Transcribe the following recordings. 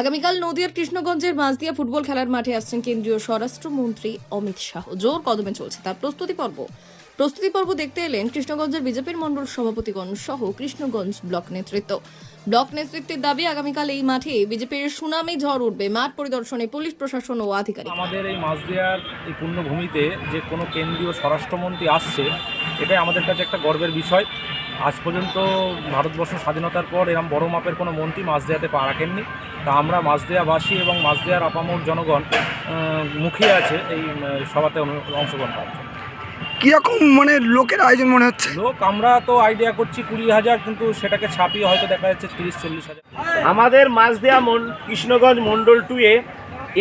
আগামীকাল নদিয়ার কৃষ্ণগঞ্জের মাঝদিয়া ফুটবল খেলার মাঠে আসছেন কেন্দ্রীয় স্বরাষ্ট্রমন্ত্রী অমিত শাহ। জোর কদমে চলছে তার প্রস্তুতি পর্ব। প্রস্তুতি পর্ব দেখতে এলেন কৃষ্ণগঞ্জের বিজেপির মণ্ডল সভাপতিগণ সহ কৃষ্ণগঞ্জ ব্লক নেতৃত্ব। ব্লক নেতৃত্বের দাবি, আগামীকাল এই মাঠে বিজেপির সুনামি ঝড় উঠবে। মাঠ পরিদর্শনে পুলিশ, প্রশাসন ও আধিকারিক। আমাদের এই মাঝদিয়ার এই পুণ্যভূমিতে যে কোনো কেন্দ্রীয় স্বরাষ্ট্রমন্ত্রী আসছে, এটাই আমাদের কাছে একটা গর্বের বিষয়। আজ পর্যন্ত ভারতবর্ষ স্বাধীনতার পর এরম বড় মাপের কোনো মন্ত্রী মাঝদিয়াতে পা রাখেননি। তা আমরা মাঝদিয়াবাসী এবং মাঝদিয়ার আপামোর জনগণ মুখিয়ে আছে এই সভাতে অংশগ্রহণ করার জন্য। কীরকম মানে লোকের আয়োজন মনে হচ্ছে? লোক আমরা তো আইডিয়া করছি কুড়ি হাজার কিন্তু সেটাকে ছাপিয়ে হয়তো দেখা যাচ্ছে তিরিশ চল্লিশ হাজার। আমাদের মাঝদেয়া মন কৃষ্ণগঞ্জ মণ্ডল টুয়ে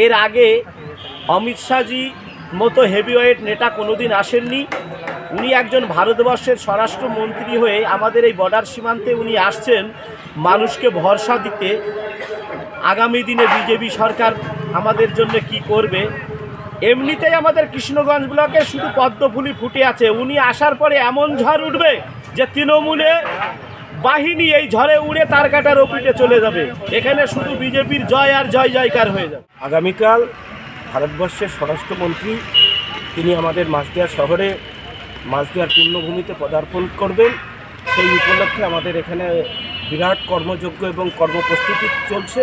এর আগে অমিত শাহজি মতো হেভিওয়েট নেতা কোনোদিন আসেননি। উনি একজন ভারতবর্ষের স্বরাষ্ট্রমন্ত্রী হয়ে আমাদের এই বর্ডার সীমান্তে উনি আসছেন, মানুষকে ভরসা দিতে। আগামী দিনে বিজেপি সরকার আমাদের জন্য কি করবে? এমনিতেই আমাদের কৃষ্ণগঞ্জ ব্লকে শুধু পদ্মফুলি ফুটে আছে। উনি আসার পরে এমন ঝড় উঠবে যে তৃণমূলে বাহিনী এই ঝড়ে উড়ে তার কাটার ওপিটে চলে যাবে। এখানে শুধু বিজেপির জয় আর জয় জয়কার হয়ে যাবে। আগামীকাল ভারতবর্ষের স্বরাষ্ট্রমন্ত্রী, তিনি আমাদের মাছদিয়া শহরে মাছদিয়ার পূর্ণভূমিতে পদার্পণ করবেন। সেই উপলক্ষে আমাদের এখানে বিরাট কর্মযোগ্য এবং কর্মপ্রস্তুতি চলছে।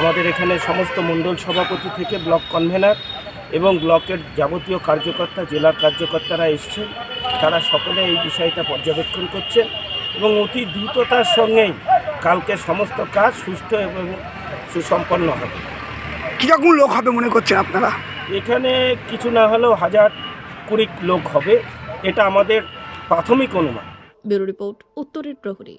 আমাদের এখানে সমস্ত মণ্ডল সভাপতি থেকে ব্লক কনভেনার এবং ব্লকের যাবতীয় কার্যকর্তা জেলার কার্যকর্তারা এসছেন। তারা সকলে এই বিষয়টা পর্যবেক্ষণ করছেন এবং অতি দ্রুততার সঙ্গেই কালকে সমস্ত কাজ সুস্থ এবং সুসম্পন্ন হবে। কীরকম লোক হবে মনে করছেন আপনারা? এখানে কিছু না হলেও হাজার কুড়ি লোক হবে। এটা আমাদের প্রাথমিক অনুমান। ব্যুরো রিপোর্ট উত্তরের প্রহরী।